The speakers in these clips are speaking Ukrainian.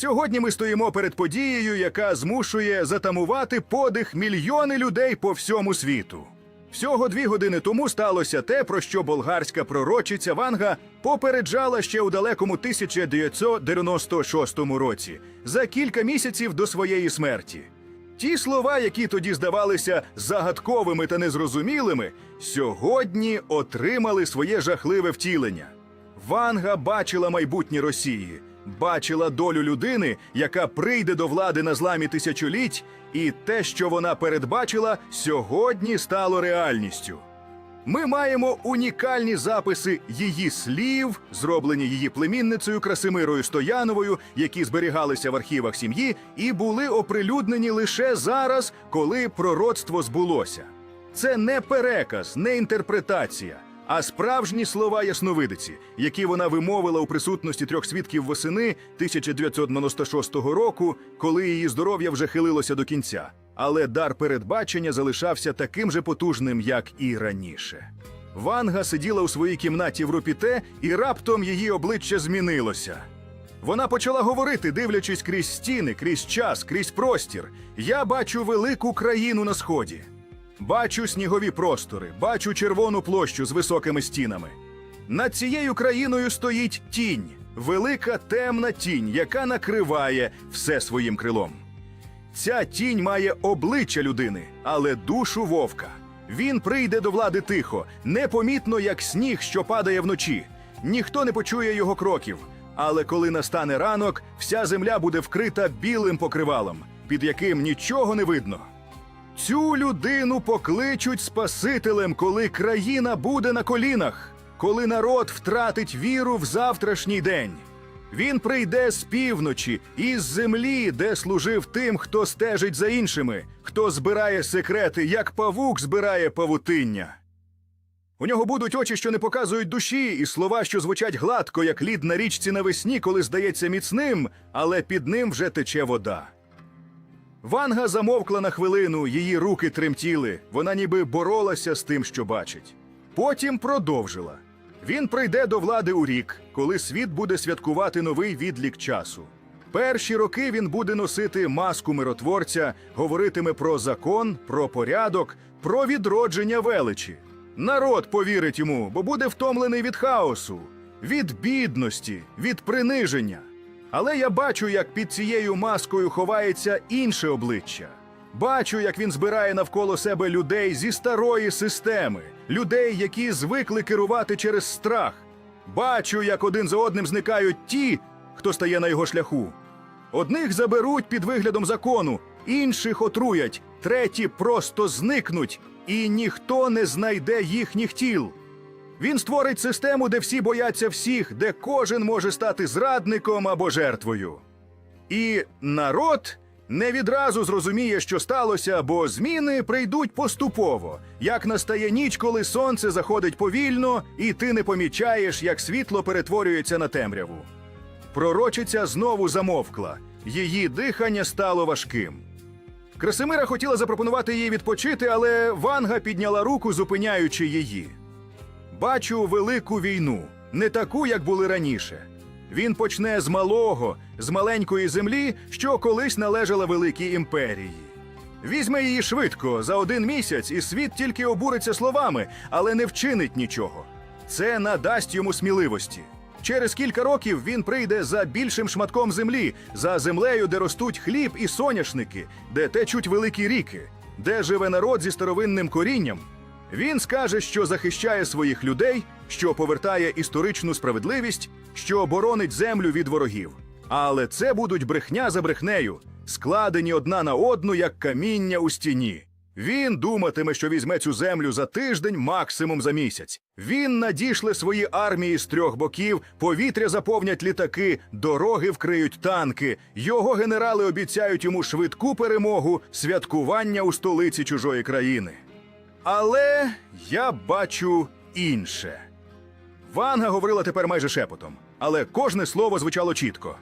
Сьогодні ми стоїмо перед подією, яка змушує затамувати подих мільйони людей по всьому світу. Всього дві години тому сталося те, про що болгарська пророчиця Ванга попереджала ще у далекому 1996 році, за кілька місяців до своєї смерті. Ті слова, які тоді здавалися загадковими та незрозумілими, сьогодні отримали своє жахливе втілення. Ванга бачила майбутнє Росії, бачила долю людини, яка прийде до влади на зламі тисячоліть, і те, що вона передбачила, сьогодні стало реальністю. Ми маємо унікальні записи її слів, зроблені її племінницею Красимирою Стояновою, які зберігалися в архівах сім'ї і були оприлюднені лише зараз, коли пророцтво збулося. Це не переказ, не інтерпретація, а справжні слова ясновидиці, які вона вимовила у присутності трьох свідків восени 1996 року, коли її здоров'я вже хилилося до кінця. Але дар передбачення залишався таким же потужним, як і раніше. Ванга сиділа у своїй кімнаті в Рупіте, і раптом її обличчя змінилося. Вона почала говорити, дивлячись крізь стіни, крізь час, крізь простір. Я бачу велику країну на сході. Бачу снігові простори, бачу червону площу з високими стінами. Над цією країною стоїть тінь, велика темна тінь, яка накриває все своїм крилом. Ця тінь має обличчя людини, але душу вовка. Він прийде до влади тихо, непомітно, як сніг, що падає вночі. Ніхто не почує його кроків. Але коли настане ранок, вся земля буде вкрита білим покривалом, під яким нічого не видно. Цю людину покличуть Спасителем, коли країна буде на колінах, коли народ втратить віру в завтрашній день. Він прийде з півночі, із землі, де служив тим, хто стежить за іншими, хто збирає секрети, як павук збирає павутиння. У нього будуть очі, що не показують душі, і слова, що звучать гладко, як лід на річці навесні, коли здається міцним, але під ним вже тече вода. Ванга замовкла на хвилину, її руки тремтіли, вона ніби боролася з тим, що бачить. Потім продовжила. Він прийде до влади у рік, коли світ буде святкувати новий відлік часу. Перші роки він буде носити маску миротворця, говоритиме про закон, про порядок, про відродження величі. Народ повірить йому, бо буде втомлений від хаосу, від бідності, від приниження. Але я бачу, як під цією маскою ховається інше обличчя. Бачу, як він збирає навколо себе людей зі старої системи, людей, які звикли керувати через страх. Бачу, як один за одним зникають ті, хто стає на його шляху. Одних заберуть під виглядом закону, інших отруять, треті просто зникнуть, і ніхто не знайде їхніх тіл. Він створить систему, де всі бояться всіх, де кожен може стати зрадником або жертвою. І народ не відразу зрозуміє, що сталося, бо зміни прийдуть поступово, як настає ніч, коли сонце заходить повільно, і ти не помічаєш, як світло перетворюється на темряву. Пророчиця знову замовкла, її дихання стало важким. Красимира хотіла запропонувати їй відпочити, але Ванга підняла руку, зупиняючи її. Бачу велику війну, не таку, як були раніше. Він почне з малого, з маленької землі, що колись належала великій імперії. Візьме її швидко за один місяць, і світ тільки обуриться словами, але не вчинить нічого. Це надасть йому сміливості. Через кілька років він прийде за більшим шматком землі, за землею, де ростуть хліб і соняшники, де течуть великі ріки, де живе народ зі старовинним корінням. Він скаже, що захищає своїх людей, що повертає історичну справедливість, що боронить землю від ворогів. Але це будуть брехня за брехнею, складені одна на одну, як каміння у стіні. Він думатиме, що візьме цю землю за тиждень, максимум за місяць. Він надішле свої армії з трьох боків, повітря заповнять літаки, дороги вкриють танки. Його генерали обіцяють йому швидку перемогу, святкування у столиці чужої країни. Але я бачу інше. Ванга говорила тепер майже шепотом, але кожне слово звучало чітко.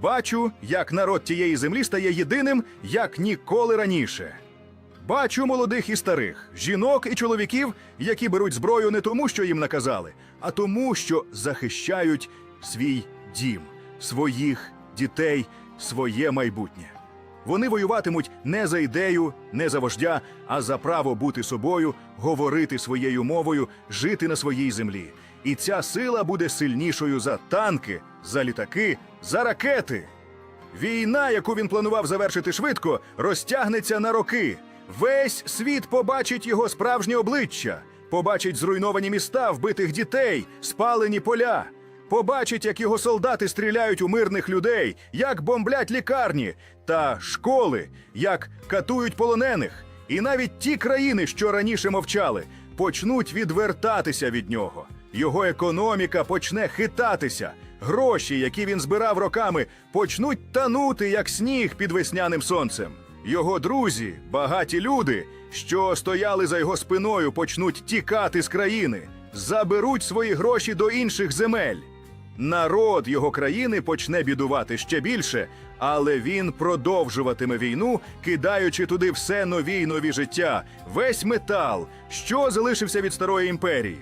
Бачу, як народ тієї землі стає єдиним, як ніколи раніше. Бачу молодих і старих, жінок і чоловіків, які беруть зброю не тому, що їм наказали, а тому, що захищають свій дім, своїх дітей, своє майбутнє. Вони воюватимуть не за ідею, не за вождя, а за право бути собою, говорити своєю мовою, жити на своїй землі. І ця сила буде сильнішою за танки, за літаки, за ракети. Війна, яку він планував завершити швидко, розтягнеться на роки. Весь світ побачить його справжнє обличчя, побачить зруйновані міста, вбитих дітей, спалені поля. Побачить, як його солдати стріляють у мирних людей, як бомблять лікарні та школи, як катують полонених. І навіть ті країни, що раніше мовчали, почнуть відвертатися від нього. Його економіка почне хитатися. Гроші, які він збирав роками, почнуть танути, як сніг під весняним сонцем. Його друзі, багаті люди, що стояли за його спиною, почнуть тікати з країни, заберуть свої гроші до інших земель. Народ його країни почне бідувати ще більше, але він продовжуватиме війну, кидаючи туди все нові й нові життя, весь метал, що залишився від старої імперії.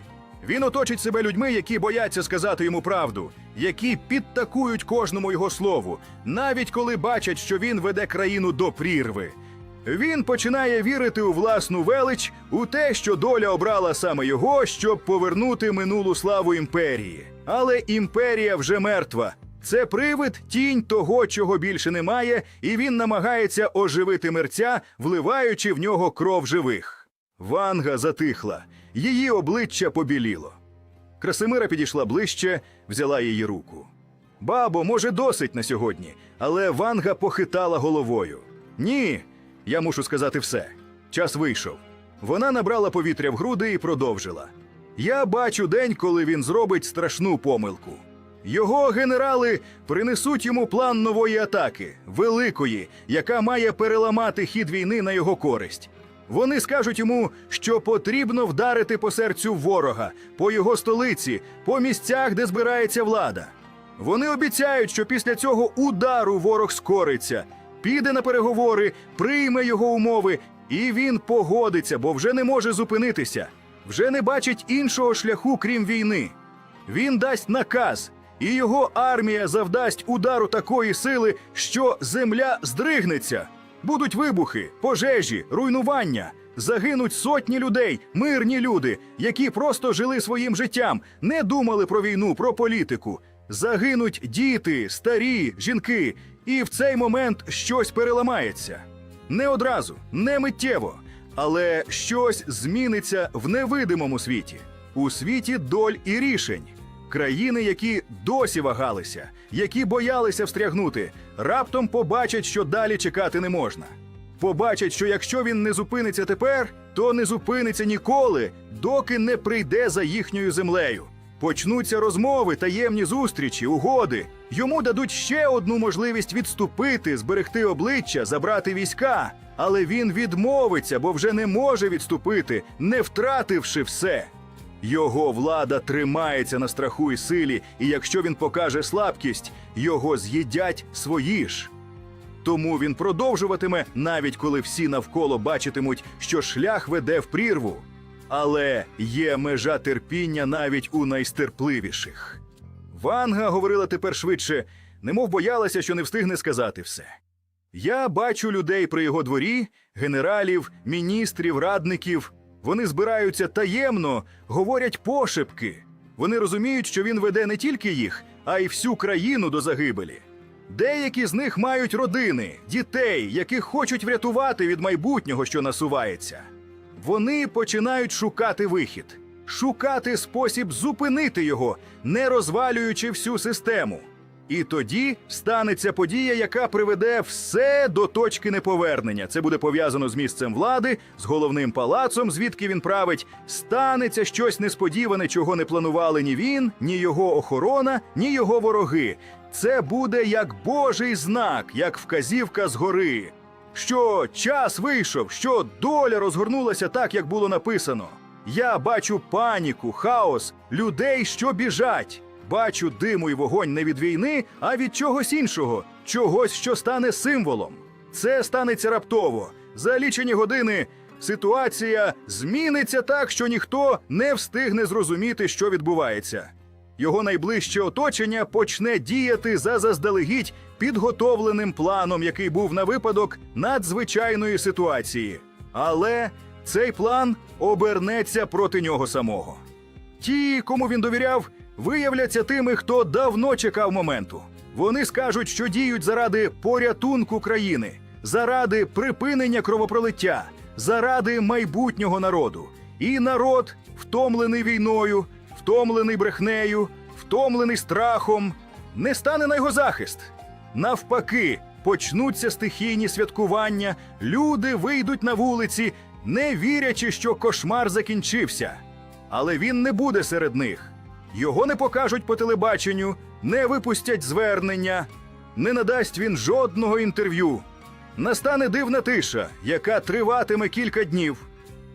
Він оточить себе людьми, які бояться сказати йому правду, які підтакують кожному його слову, навіть коли бачать, що він веде країну до прірви. Він починає вірити у власну велич, у те, що доля обрала саме його, щоб повернути минулу славу імперії. Але імперія вже мертва. Це привид, тінь того, чого більше немає, і він намагається оживити мерця, вливаючи в нього кров живих. Ванга затихла, її обличчя побіліло. Красимира підійшла ближче, взяла її руку. Бабо, може, досить на сьогодні, але Ванга похитала головою. Ні, я мушу сказати все. Час вийшов. Вона набрала повітря в груди і продовжила. Я бачу день, коли він зробить страшну помилку. Його генерали принесуть йому план нової атаки, великої, яка має переламати хід війни на його користь. Вони скажуть йому, що потрібно вдарити по серцю ворога, по його столиці, по місцях, де збирається влада. Вони обіцяють, що після цього удару ворог скориться, піде на переговори, прийме його умови, і він погодиться, бо вже не може зупинитися, вже не бачить іншого шляху, крім війни. Він дасть наказ, і його армія завдасть удару такої сили, що земля здригнеться. Будуть вибухи, пожежі, руйнування. Загинуть сотні людей, мирні люди, які просто жили своїм життям, не думали про війну, про політику. Загинуть діти, старі, жінки, і в цей момент щось переламається. Не одразу, не миттєво, але щось зміниться в невидимому світі, у світі доль і рішень. Країни, які досі вагалися, які боялися встрягнути, раптом побачать, що далі чекати не можна. Побачать, що якщо він не зупиниться тепер, то не зупиниться ніколи, доки не прийде за їхньою землею. Почнуться розмови, таємні зустрічі, угоди. Йому дадуть ще одну можливість відступити, зберегти обличчя, забрати війська. Але він відмовиться, бо вже не може відступити, не втративши все. Його влада тримається на страху і силі, і якщо він покаже слабкість, його з'їдять свої ж. Тому він продовжуватиме, навіть коли всі навколо бачитимуть, що шлях веде в прірву. Але є межа терпіння навіть у найстерпливіших. Ванга говорила тепер швидше, немов боялася, що не встигне сказати все. Я бачу людей при його дворі, генералів, міністрів, радників. Вони збираються таємно, говорять пошепки. Вони розуміють, що він веде не тільки їх, а й всю країну до загибелі. Деякі з них мають родини, дітей, яких хочуть врятувати від майбутнього, що насувається. Вони починають шукати вихід, шукати спосіб зупинити його, не розвалюючи всю систему. І тоді станеться подія, яка приведе все до точки неповернення. Це буде пов'язано з місцем влади, з головним палацом, звідки він править. Станеться щось несподіване, чого не планували ні він, ні його охорона, ні його вороги. Це буде як Божий знак, як вказівка згори. Що час вийшов, що доля розгорнулася так, як було написано. Я бачу паніку, хаос, людей, що біжать. Бачу диму і вогонь не від війни, а від чогось іншого, чогось, що стане символом. Це станеться раптово. За лічені години ситуація зміниться так, що ніхто не встигне зрозуміти, що відбувається. Його найближче оточення почне діяти за заздалегідь підготовленим планом, який був на випадок надзвичайної ситуації. Але цей план обернеться проти нього самого. Ті, кому він довіряв, виявляться тими, хто давно чекав моменту. Вони скажуть, що діють заради порятунку країни, заради припинення кровопролиття, заради майбутнього народу. І народ, втомлений війною, втомлений брехнею, втомлений страхом, не стане на його захист. Навпаки, почнуться стихійні святкування, люди вийдуть на вулиці, не вірячи, що кошмар закінчився. Але він не буде серед них. Його не покажуть по телебаченню, не випустять звернення, не надасть він жодного інтерв'ю. Настане дивна тиша, яка триватиме кілька днів.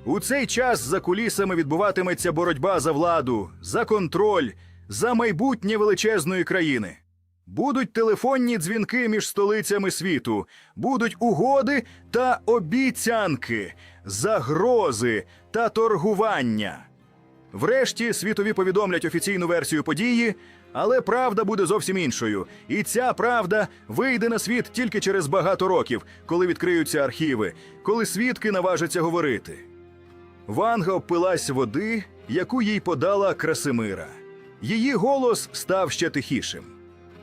У цей час за кулісами відбуватиметься боротьба за владу, за контроль, за майбутнє величезної країни. Будуть телефонні дзвінки між столицями світу, будуть угоди та обіцянки, загрози та торгування. Врешті світові повідомлять офіційну версію події, але правда буде зовсім іншою. І ця правда вийде на світ тільки через багато років, коли відкриються архіви, коли свідки наважаться говорити. Ванга обпилась води, яку їй подала Красимира. Її голос став ще тихішим.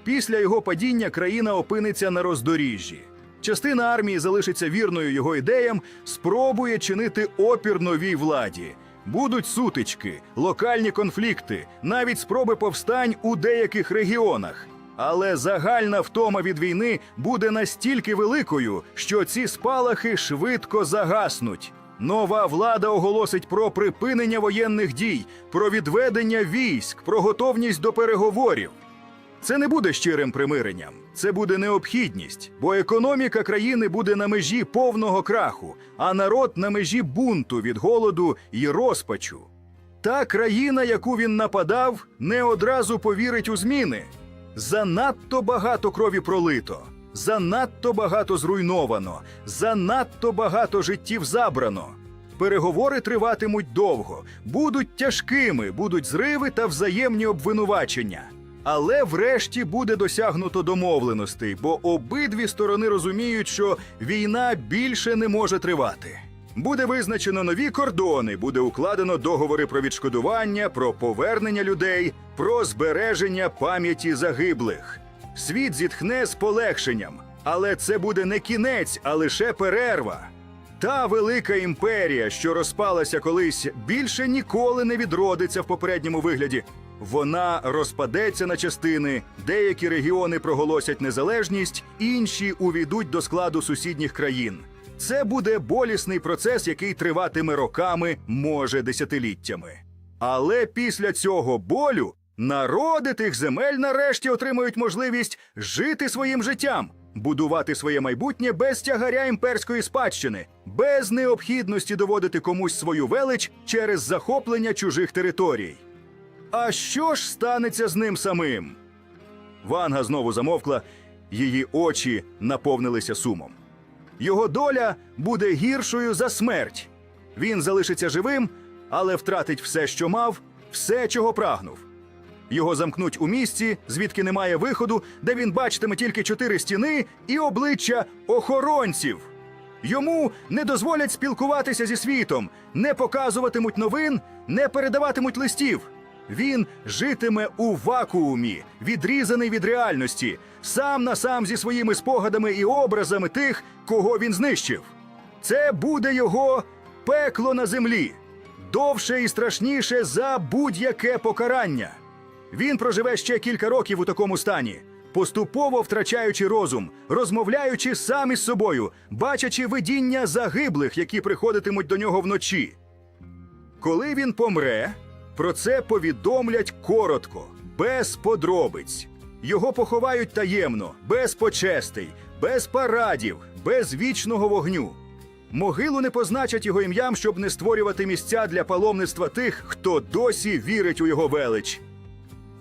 Після його падіння країна опиниться на роздоріжжі. Частина армії залишиться вірною його ідеям, спробує чинити опір новій владі. Будуть сутички, локальні конфлікти, навіть спроби повстань у деяких регіонах. Але загальна втома від війни буде настільки великою, що ці спалахи швидко загаснуть. Нова влада оголосить про припинення воєнних дій, про відведення військ, про готовність до переговорів. Це не буде щирим примиренням, це буде необхідність, бо економіка країни буде на межі повного краху, а народ на межі бунту від голоду і розпачу. Та країна, яку він нападав, не одразу повірить у зміни. Занадто багато крові пролито, занадто багато зруйновано, занадто багато життів забрано. Переговори триватимуть довго, будуть тяжкими, будуть зриви та взаємні обвинувачення. Але врешті буде досягнуто домовленостей, бо обидві сторони розуміють, що війна більше не може тривати. Буде визначено нові кордони, буде укладено договори про відшкодування, про повернення людей, про збереження пам'яті загиблих. Світ зітхне з полегшенням, але це буде не кінець, а лише перерва. Та велика імперія, що розпалася колись, більше ніколи не відродиться в попередньому вигляді. Вона розпадеться на частини, деякі регіони проголосять незалежність, інші увійдуть до складу сусідніх країн. Це буде болісний процес, який триватиме роками, може десятиліттями. Але після цього болю народи тих земель нарешті отримують можливість жити своїм життям, будувати своє майбутнє без тягаря імперської спадщини, без необхідності доводити комусь свою велич через захоплення чужих територій. А що ж станеться з ним самим? Ванга знову замовкла, її очі наповнилися сумом. Його доля буде гіршою за смерть. Він залишиться живим, але втратить все, що мав, все, чого прагнув. Його замкнуть у місці, звідки немає виходу, де він бачитиме тільки чотири стіни і обличчя охоронців. Йому не дозволять спілкуватися зі світом, не показуватимуть новин, не передаватимуть листів. Він житиме у вакуумі, відрізаний від реальності, сам на сам зі своїми спогадами і образами тих, кого він знищив. Це буде його пекло на землі, довше і страшніше за будь-яке покарання. Він проживе ще кілька років у такому стані, поступово втрачаючи розум, розмовляючи сам із собою, бачачи видіння загиблих, які приходитимуть до нього вночі. Коли він помре, про це повідомлять коротко, без подробиць. Його поховають таємно, без почестей, без парадів, без вічного вогню. Могилу не позначать його ім'ям, щоб не створювати місця для паломництва тих, хто досі вірить у його велич.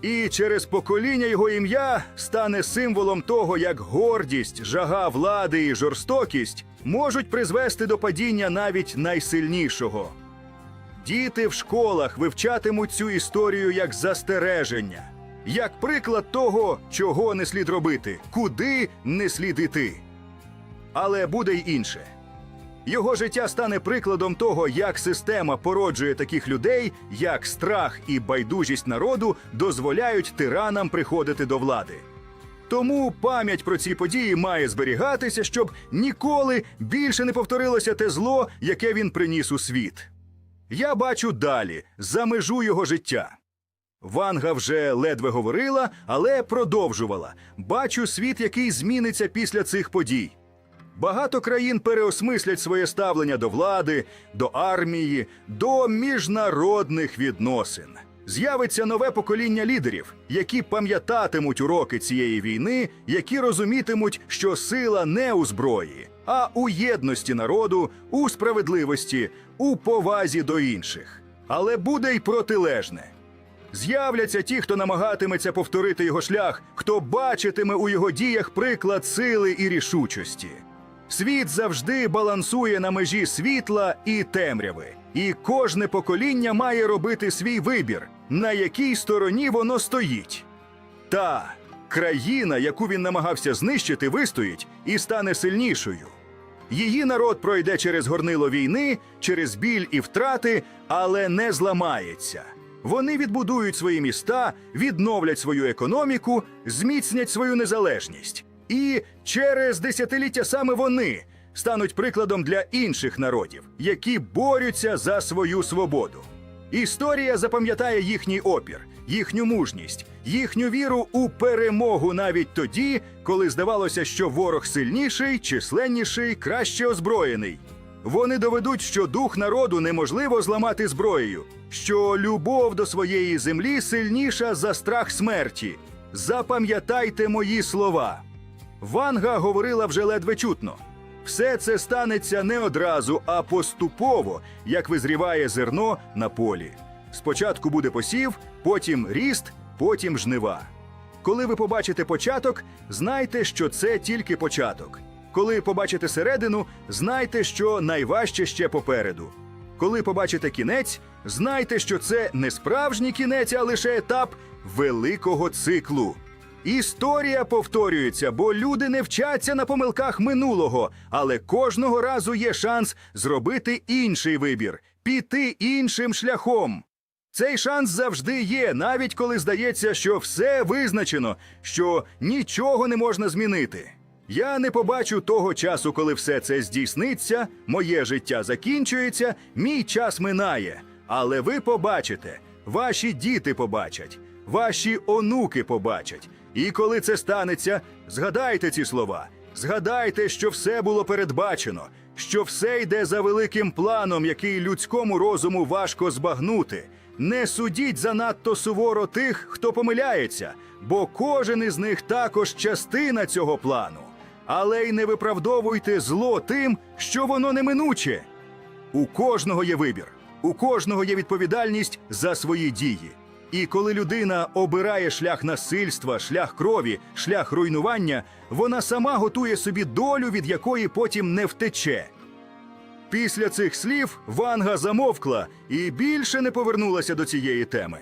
І через покоління його ім'я стане символом того, як гордість, жага влади і жорстокість можуть призвести до падіння навіть найсильнішого. Діти в школах вивчатимуть цю історію як застереження, як приклад того, чого не слід робити, куди не слід іти. Але буде й інше. Його життя стане прикладом того, як система породжує таких людей, як страх і байдужість народу дозволяють тиранам приходити до влади. Тому пам'ять про ці події має зберігатися, щоб ніколи більше не повторилося те зло, яке він приніс у світ. Я бачу далі, за межу його життя. Ванга вже ледве говорила, але продовжувала. Бачу світ, який зміниться після цих подій. Багато країн переосмислять своє ставлення до влади, до армії, до міжнародних відносин. З'явиться нове покоління лідерів, які пам'ятатимуть уроки цієї війни, які розумітимуть, що сила не у зброї, а у єдності народу, у справедливості, у повазі до інших. Але буде й протилежне. З'являться ті, хто намагатиметься повторити його шлях, хто бачитиме у його діях приклад сили і рішучості. Світ завжди балансує на межі світла і темряви, і кожне покоління має робити свій вибір, на якій стороні воно стоїть. Та країна, яку він намагався знищити, вистоїть і стане сильнішою. Її народ пройде через горнило війни, через біль і втрати, але не зламається. Вони відбудують свої міста, відновлять свою економіку, зміцнять свою незалежність. І через десятиліття саме вони стануть прикладом для інших народів, які борються за свою свободу. Історія запам'ятає їхній опір, їхню мужність, їхню віру у перемогу навіть тоді, коли здавалося, що ворог сильніший, численніший, краще озброєний. Вони доведуть, що дух народу неможливо зламати зброєю, що любов до своєї землі сильніша за страх смерті. Запам'ятайте мої слова. Ванга говорила вже ледве чутно. Все це станеться не одразу, а поступово, як визріває зерно на полі. Спочатку буде посів, потім ріст, потім жнива. Коли ви побачите початок, знайте, що це тільки початок. Коли побачите середину, знайте, що найважче ще попереду. Коли побачите кінець, знайте, що це не справжній кінець, а лише етап великого циклу. Історія повторюється, бо люди не вчаться на помилках минулого, але кожного разу є шанс зробити інший вибір, піти іншим шляхом. Цей шанс завжди є, навіть коли здається, що все визначено, що нічого не можна змінити. Я не побачу того часу, коли все це здійсниться, моє життя закінчується, мій час минає. Але ви побачите, ваші діти побачать, ваші онуки побачать. І коли це станеться, згадайте ці слова. Згадайте, що все було передбачено, що все йде за великим планом, який людському розуму важко збагнути. Не судіть занадто суворо тих, хто помиляється, бо кожен із них також частина цього плану. Але й не виправдовуйте зло тим, що воно неминуче. У кожного є вибір, у кожного є відповідальність за свої дії. І коли людина обирає шлях насильства, шлях крові, шлях руйнування, вона сама готує собі долю, від якої потім не втече. Після цих слів Ванга замовкла і більше не повернулася до цієї теми.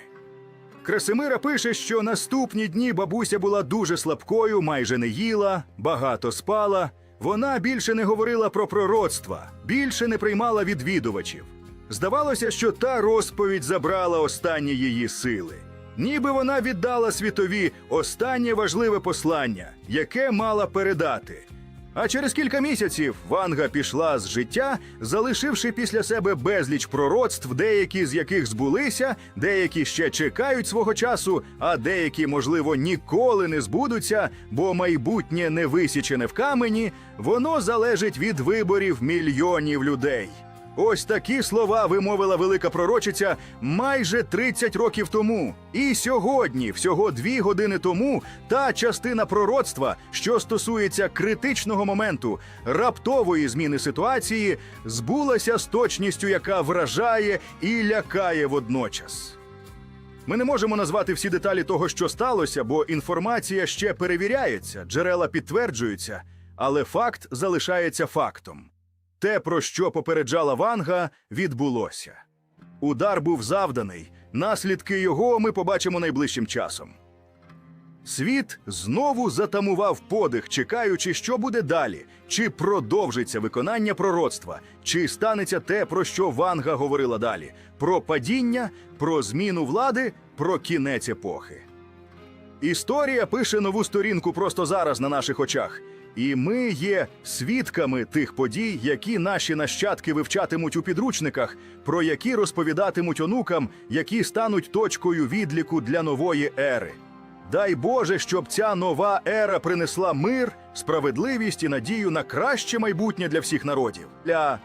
Красимира пише, що наступні дні бабуся була дуже слабкою, майже не їла, багато спала. Вона більше не говорила про пророцтва, більше не приймала відвідувачів. Здавалося, що та розповідь забрала останні її сили. Ніби вона віддала світові останнє важливе послання, яке мала передати. А через кілька місяців Ванга пішла з життя, залишивши після себе безліч пророцтв, деякі з яких збулися, деякі ще чекають свого часу, а деякі, можливо, ніколи не збудуться, бо майбутнє не висічене в камені, воно залежить від виборів мільйонів людей. Ось такі слова вимовила велика пророчиця майже 30 років тому. І сьогодні, всього дві години тому, та частина пророцтва, що стосується критичного моменту, раптової зміни ситуації, збулася з точністю, яка вражає і лякає водночас. Ми не можемо назвати всі деталі того, що сталося, бо інформація ще перевіряється, джерела підтверджуються, але факт залишається фактом. Те, про що попереджала Ванга, відбулося. Удар був завданий. Наслідки його ми побачимо найближчим часом. Світ знову затамував подих, чекаючи, що буде далі, чи продовжиться виконання пророцтва, чи станеться те, про що Ванга говорила далі: про падіння, про зміну влади, про кінець епохи. Історія пише нову сторінку просто зараз на наших очах. І ми є свідками тих подій, які наші нащадки вивчатимуть у підручниках, про які розповідатимуть онукам, які стануть точкою відліку для нової ери. Дай Боже, щоб ця нова ера принесла мир, справедливість і надію на краще майбутнє для всіх народів. Для